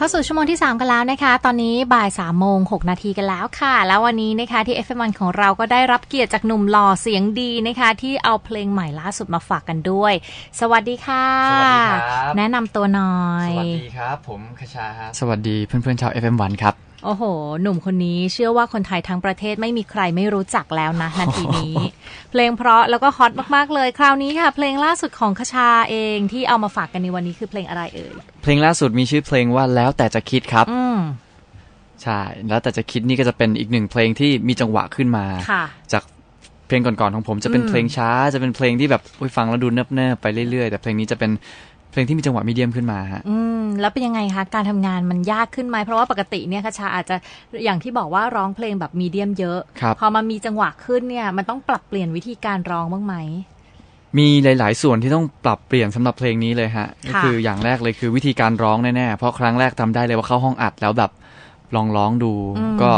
เข้าสู่ชั่วโมงที่ 3 กันแล้วนะคะ ตอนนี้บ่าย3โมง6นาทีกันแล้วค่ะ แล้ววันนี้นะคะที่ FM1 ของเราก็ได้รับเกียรติจากหนุ่มหล่อเสียงดีนะคะ ที่เอาเพลงใหม่ล่าสุดมาฝากกันด้วย สวัสดีค่ะ สวัสดีครับ แนะนำตัวหน่อย สวัสดีครับ ผมคชาฮะสวัสดีเพื่อนๆชาว FM1 ครับ โอ้โห หนุ่มคนนี้เชื่อว่าคนไทยทั้งประเทศไม่มีใครไม่รู้จักแล้วนะนาทีนี้ เพลงเพราะแล้วก็ฮอตมาก ๆ เลย คราวนี้ค่ะ เพลงล่าสุดของคชาเองที่เอามาฝากกันในวันนี้คือเพลงอะไรเอ่ย เพลงล่าสุดมีชื่อเพลงว่าแล้วแต่จะคิดครับ อืมใช่ แล้วแต่จะคิดนี่ก็จะเป็นอีกหนึ่งเพลงที่มีจังหวะขึ้นมาค่ะจากเพลงก่อนๆของผมจะเป็นอืมเพลงช้า จะเป็นเพลงที่แบบอุ๊ยฟังแล้วดูเนิบๆไปเรื่อยๆ แต่เพลงนี้จะเป็นเพลงที่มีจังหวะมีเดียมขึ้นมาฮะอืม แล้วเป็นยังไงคะการทำงานมันยากขึ้นไหมเพราะว่าปกติเนี่ยคชาอาจจะอย่างที่บอกว่าร้องเพลงแบบมีเดียมเยอะครับพอมามีจังหวะขึ้นเนี่ยมันต้องปรับเปลี่ยนวิธีการร้องบ้างไหมมีหลาย ๆ ส่วนที่ต้องปรับเปลี่ยนสำหรับเพลงนี้เลยฮะก็คืออย่างแรกเลยคือวิธีการร้องแน่ ๆ เพราะครั้งแรกทำได้เลยว่าเข้าห้องอัดแล้วแบบลองร้องดูอืมก็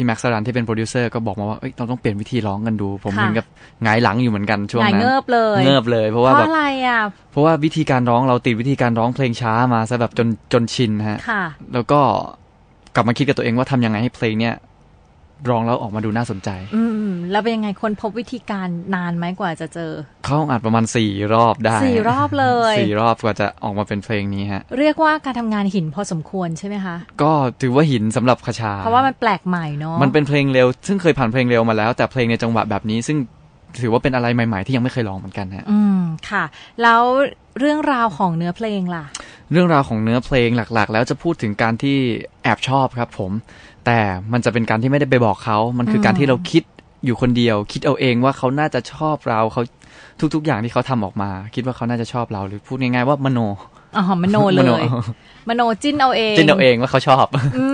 พี่แม็กซ์สรันที่เป็นโปรดิวเซอร์ก็บอกมาว่าเอ้ยเราต้องเปลี่ยนวิธีร้องกันดู ผมค่ะเหมือนกับหงายหลังอยู่เหมือนกันช่วงหงายนั้นเงิบเลยเงิบเลย เพราะเพว่าราะแบบอะไรอะเพราะว่าวิธีการร้องเราติดวิธีการร้องเพลงช้ามาซะแบบจนจนชินฮะค่ะแล้วก็กลับมาคิดกับตัวเองว่าทำยังไงให้เพลงเนี้ย ร้องแล้วออกมาดูน่าสนใจ อืมแล้วเป็นยังไงคนพบวิธีการนานไหมกว่าจะเจอ เข้าห้องอัดประมาณสี่รอบได้สี่รอบเลยสี่รอบกว่าจะออกมาเป็นเพลงนี้ฮะ เรียกว่าการทำงานหินพอสมควรใช่ไหมคะ ก็ถือว่าหินสำหรับคชา เพราะว่ามันแปลกใหม่เนาะมันเป็นเพลงเร็ว ซึ่งเคยผ่านเพลงเร็วมาแล้ว แต่เพลงในจังหวะแบบนี้ซึ่งถือว่าเป็นอะไรใหม่ ๆ ที่ยังไม่เคยลองเหมือนกันฮะ อืม ค่ะ แล้วเรื่องราวของเนื้อเพลงล่ะ เรื่องราวของเนื้อเพลงหลัก ๆ แล้วจะพูดถึงการที่แอบชอบครับผม แต่มันจะเป็นการที่ไม่ได้ไปบอกเขา มันคือการที่เราคิดอยู่คนเดียว คิดเอาเองว่าเขาน่าจะชอบเราเขาทุก ๆ อย่างที่เขาทำออกมา คิดว่าเขาน่าจะชอบเราหรือพูดง่ายๆว่ามโนอ๋อมโนเลมโนยมโนจิ้นเอาเอง จินเอาเองว่าเขาชอบอื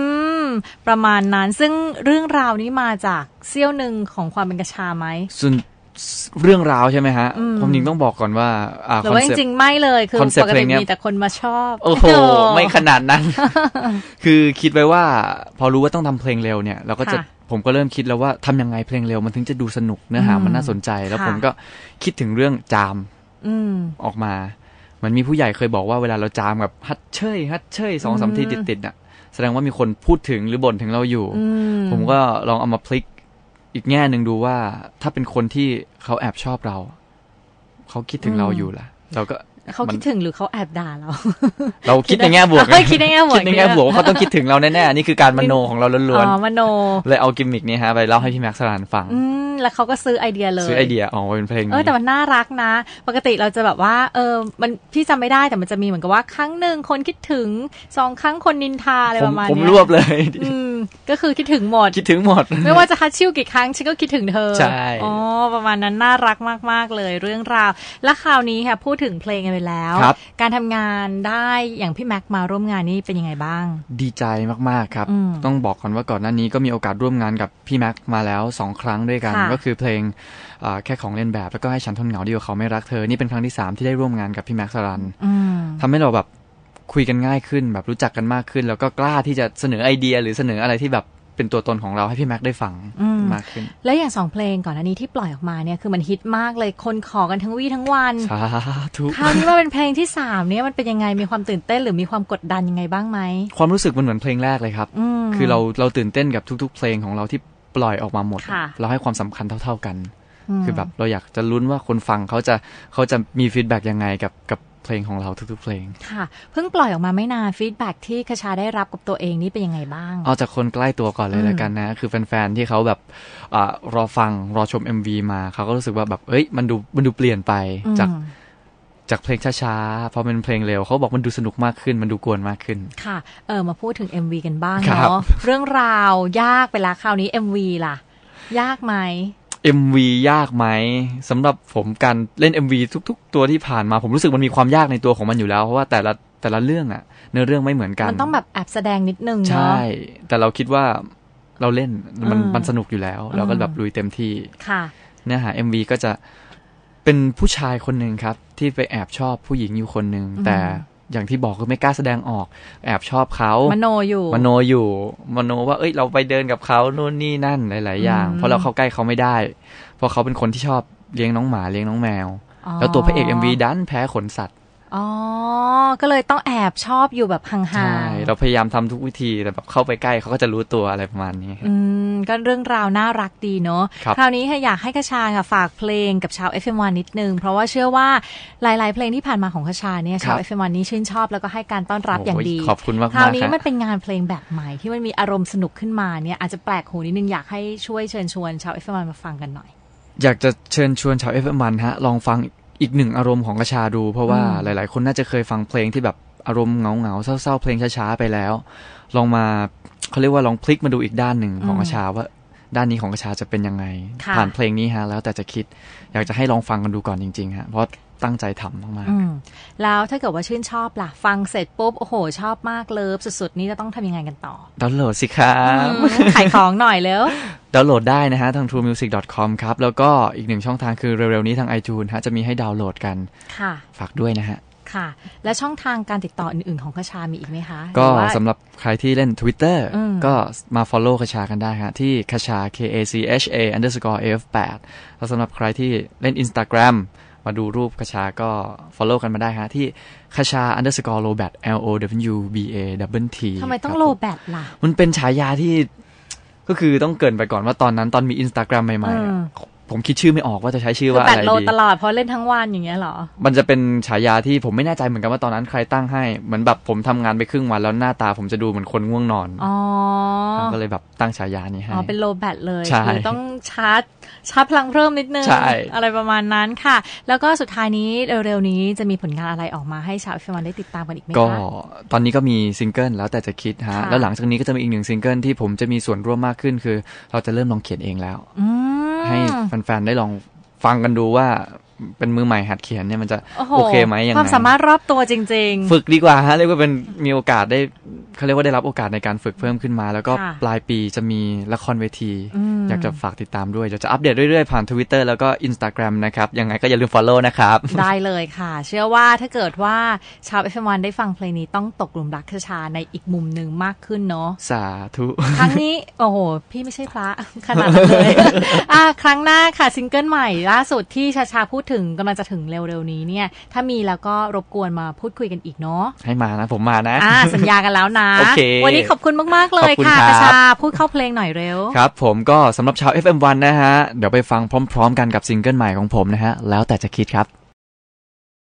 มประมาณนั้นซึ่งเรื่องราวนี้มาจากเซี่ยวหนึ่งของความเป็นกระชาไหมส่วน เรื่องราวใช่ไหมฮะอืมผมจริงต้องบอกก่อนว่าอ่าหรือว่าจ concept ริงๆ ไม่เลย คือคอนเซ็ปต์ปกเพลติงเนี้ยมีแต่คนมาชอบ โอ้โห ไม่ขนาดนั้น คือคิดไว้ว่า พอรู้ว่าต้องทำเพลงเร็วเนี่ย เราก็จะค่ะผมก็เริ่มคิดแล้วว่าทำยังไงเพลงเร็วมันถึงจะดูสนุกเนื้อหาอืมมันน่าสนใจ แล้วค่ะผมก็คิดถึงเรื่องจามอืมออกมา มันมีผู้ใหญ่เคยบอกว่าเวลาเราจามแบบฮัดเชยฮัดเชยสองสามอืมทีติดๆอะ แสดงว่ามีคนพูดถึงหรือบ่นถึงเราอยู่อืมผมก็ลองเอามาพลิก อีกแง่หนึ่งดูว่าถ้าเป็นคนที่เขาแอบชอบเรา เขาคิดถึงเราอยู่ล่ะ เราก็ เขาคิดถึงหรือเขาแอบด่าเรา เราคิดในแง่บวกเอ้ยคิดในแง่บวกคิดในแง่บวกว่าเขาต้องคิดถึงเราแน่ๆนี่คือการมโนของเราล้วนอ๋อมโนๆเลยเอากิมมิกนี้ฮะไปเล่าให้พี่แม็กซ์สรานฟังอืมแล้วเขาก็ซื้อไอเดียเลยซื้อไอเดียออกมาเป็นเพลงเออนี้แต่มันน่ารักนะ ปกติเราจะแบบว่า เออมันพี่จำไม่ได้แต่มันจะมีเหมือนกับว่าครั้งหนึ่งคนคิดถึงสองครั้งคนนินทาอะไรผปมระมาณผมเนี้ยรวบเลยอืมก็คือคิดถึงหมดคิดถึงหมด ไม่ว่าจะฮัตชิวกี่ครั้งฉันก็คิดถึงเธอใช่อ๋อประมาณนั้นน่ารักมากๆเลยเรื่องราว และคราวนี้ค่ะพูดถึงเพลงกันไปแล้วครับการทำงานได้อย่างพี่แม็กมาร่วมงานนี่เป็นยังไงบ้าง ดีใจมากๆครับอืมต้องบอกก่อนว่าก่อนหน้านี้ก็มีโอกาสร่วมงานกับพี่แม็กมาแล้วสองครั้งด้วยกันค่ะก็คือเพลงอ่าแค่ของเล่นแบบแล้วก็ให้ฉันทนเหงาดีกว่าเขาไม่รักเธอนี่เป็นครั้งที่สามที่ได้ร่วมงานกับพี่แม็กซ์สรันอืมทำให้เราแบบคุยกันง่ายขึ้นแบบรู้จักกันมากขึ้น แล้วก็กล้าที่จะเสนอไอเดีย หรือเสนออะไรที่แบบ เป็นตัวตนของเราให้พี่แม็กซ์ได้ฟังอืมมากขึ้น แล้วอย่างสองเพลงก่อนอันนี้ที่ปล่อยออกมาเนี่ยคือมันฮิตมากเลยคนขอกันทั้งวี่ทั้งวันสาธุคราวนี้มาเป็นเพลงที่สามเนี่ยมันเป็นยังไงมีความตื่นเต้นหรือมีความกดดันยังไงบ้างไหมความรู้สึกมันเหมือนเพลงแรกเลยครับอืมคือเราเราตื่นเต้นกับทุก ๆ เพลงของเราที่ปล่อยออกมาหมดค่ะเราให้ความสำคัญเท่า ๆกันมคือแบบเราอยากจะลุ้นว่าคนฟังเขาจะเขาจะมีฟีดแบ็กยังไงกับกับ เพลงของเราทุกๆเพลง ค่ะ เพิ่งปล่อยออกมาไม่นานฟีดแบ็ที่คชาได้รับกับตัวเองนี่เป็นยังไงบ้าง เอาจากคนใกล้ตัวก่อนเลยอืมแล้วกันนะ คือแฟนๆที่เขาแบบอารอฟังรอชม MV มาเขาก็รู้สึกว่าแบบเอ้ยมันดูมันดูเปลี่ยนไปอืมจากจากเพลงช้าๆ พอเป็นเพลงเร็วเขาบอกมันดูสนุกมากขึ้น มันดูกวนมากขึ้น ค่ะ เออ มาพูดถึง MV กันบ้างครับเนาะ เรื่องราวยากไปละคราวนี้ MV ล่ะ ยากไหม MV ยากไหมสำหรับผมการเล่น MV ทุก ๆ ตัวที่ผ่านมา ผมรู้สึกมันมีความยากในตัวของมันอยู่แล้ว เพราะว่าแต่ละแต่ละเรื่องอะเนื้อเรื่องไม่เหมือนกัน มันต้องแบบแอบแสดงนิดนึงใช่เนาะแต่เราคิดว่าเราเล่นมันอืมมันสนุกอยู่แล้ว เราก็แบบลุยเต็มที่ค่ะเนื้อหา MV ก็จะเป็นผู้ชายคนหนึ่งครับ ที่ไปแอบชอบผู้หญิงอยู่คนหนึ่งอืมแต่ อย่างที่บอกคือไม่กล้าแสดงออก แอบชอบเขามโนอยู่ มโนอยู่มโนว่าเอ้ยเราไปเดินกับเขาโน่นนี่นั่นหลาย ๆ อย่างอืมเพราะเราเข้าใกล้เขาไม่ได้ เพราะเขาเป็นคนที่ชอบเลี้ยงน้องหมาเลี้ยงน้องแมวอ๋อแล้วตัวพระเอก MV ดันแพ้ขนสัตว์อ๋อ ก็เลยต้องแอบชอบอยู่แบบห่างใช่ๆเราพยายามทำทุกวิธีแต่แบบเข้าไปใกล้เขาก็จะรู้ตัวอะไรประมาณนี้ อืม ก็เรื่องราวน่ารักดีเนาะครับคราวนี้ค่ะอยากให้กระชาค่ะฝากเพลงกับชาว FM1 นิดนึง เพราะว่าเชื่อว่าหลาย ๆ เพลงที่ผ่านมาของกระชาเนี่ยชาว FM1 นี้ชื่นชอบแล้วก็ให้การต้อนรับอย่างดีโขอบคุณมากคราวๆนี้ครับมันเป็นงานเพลงแบบใหม่ที่มันมีอารมณ์สนุกขึ้นมาเนี่ยอาจจะแปลกหูนิดนึงอยากให้ช่วยเชิญชวนชาว FM1 มาฟังกันหน่อย อยากจะเชิญชวนชาว FM มันฮะลองฟังอีกหนึ่งอารมณ์ของกระชาดู เพราะว่าอืมหลาย ๆ คนน่าจะเคยฟังเพลงที่แบบอารมณ์เหงาเหงาๆเศร้าๆ เพลงช้าๆ ไปแล้ว ลองมา เขาเรียกว่าลองพลิกมาดูอีกด้านหนึ่งของกระชาว่าด้านนี้ของกระชาจะเป็นยังไงค่ะผ่านเพลงนี้ฮะ แล้วแต่จะคิด อยากจะให้ลองฟังกันดูก่อนจริงๆฮะเพราะตั้งใจทำมากอืมแล้วถ้าเกิดว่าชื่นชอบล่ะ ฟังเสร็จปุ๊บ โอ้โห ชอบมากเลิฟสุดๆ นี่จะต้องทำยังไงกันต่อๆดาวน์โหลดสิครับอืมขายของหน่อยแล้ว ดาวน์โหลดได้นะฮะ ทาง truemusic.com ครับ แล้วก็อีกหนึ่งช่องทางคือเร็วๆ นี้ทาง iTunes ฮะจะมีให้ดาวน์โหลดกันค่ะฝากด้วยนะฮะ ค่ะ และช่องทางการติดต่ออื่นๆของกระชา มีอีกไหมคะ ก็หรือว่าสำหรับใครที่เล่น Twitter อืมก็มา follow คชากันได้ฮะที่คชา K A C H A underscore F 8แล้วสำหรับใครที่เล่น Instagram มาดูรูปคชาก็ follow กันมาได้ฮะที่คชา underscore lobat L O W B A W T ทำไมต้องครับโลผมแบตล่ะ มันเป็นฉายาที่ก็คือต้องเกรินไปก่อนว่าตอนนั้นตอนมี Instagram ใหม่ๆอือะม ผมคิดชื่อไม่ออกว่าจะใช้ชื่อคือว่าแบอะตไรโลดีตลอดเพราะเล่นทั้งวันอย่างเงี้ยเหรอ มันจะเป็นฉายาที่ผมไม่แน่ใจเหมือนกันว่าตอนนั้นใครตั้งให้ เหมือนแบบผมทำงานไปครึ่งวันแล้วหน้าตาผมจะดูเหมือนคนง่วงนอน อ๋อ ก็เลยแบบตั้งฉายานี้ให้ อ๋อ เป็นโลแบตเลยใช่คือต้องชาร์จชาร์จพลังเพิ่มนิดนึงใช่อะไรประมาณนั้นค่ะ แล้วก็สุดท้ายนี้เร็วๆนี้จะมีผลงานอะไรออกมาให้ชาวเอฟวันได้ติดตามกันอีกไหมก็คะตอนนี้ก็มีซิงเกิลแล้วแต่จะคิดฮะค่ะแล้วหลังจากนี้ก็จะมีอีกหนึ่งซิงเกิลที่ผมจะมีส่วนร่วมมากขึ้นคือ เราจะเริ่มลองเขียนเองแล้ว อืม ให้แฟนๆได้ลองฟังกันดูว่าเป็นมือใหม่หัดเขียนเนี่ยมันจะโอ้โหโอเคไหมยังไงความสามารถรอบตัวจริง ๆ ฝึกดีกว่าฮะเรียกว่าเป็นมีโอกาสได้ เขาเรียกว่าได้รับโอกาสในการฝึกเพิ่มขึ้นมา แล้วก็ค่ะปลายปีจะมีละครเวทีอืมอยากจะฝากติดตามด้วยเดี๋ยวจะอัปเดตเรื่อยๆ ผ่าน Twitter แล้วก็ Instagram นะครับ ยังไงก็อย่าลืม follow นะครับ ได้เลยค่ะ เชื่อว่าถ้าเกิดว่าชาว FM1 ได้ฟังเพลงนี้ต้องตกหลุมรักคชาในอีกมุมหนึ่งมากขึ้นเนาะสาธุครั้งนี้โอ้โห พี่ไม่ใช่พระขนาดนั้นเลยอะครั้งหน้าค่ะซิงเกิลใหม่ล่าสุดที่ชาชาพูดถึงกำลังจะถึงเร็วๆนี้เนี่ย ถ้ามีแล้วก็รบกวนมาพูดคุยกันอีกเนาะให้มานะผมมานะอ่าสัญญากันแล้วนะโอเควันนี้ขอบคุณมาก ๆ เลยขอบคุณค่ะครับกระชาพูดเข้าเพลงหน่อยเร็ว ครับ ผมก็สำหรับชาว FM1 นะฮะ เดี๋ยวไปฟังพร้อม ๆ กันกับซิงเกิลใหม่ของผมนะฮะ แล้วแต่จะคิดครับ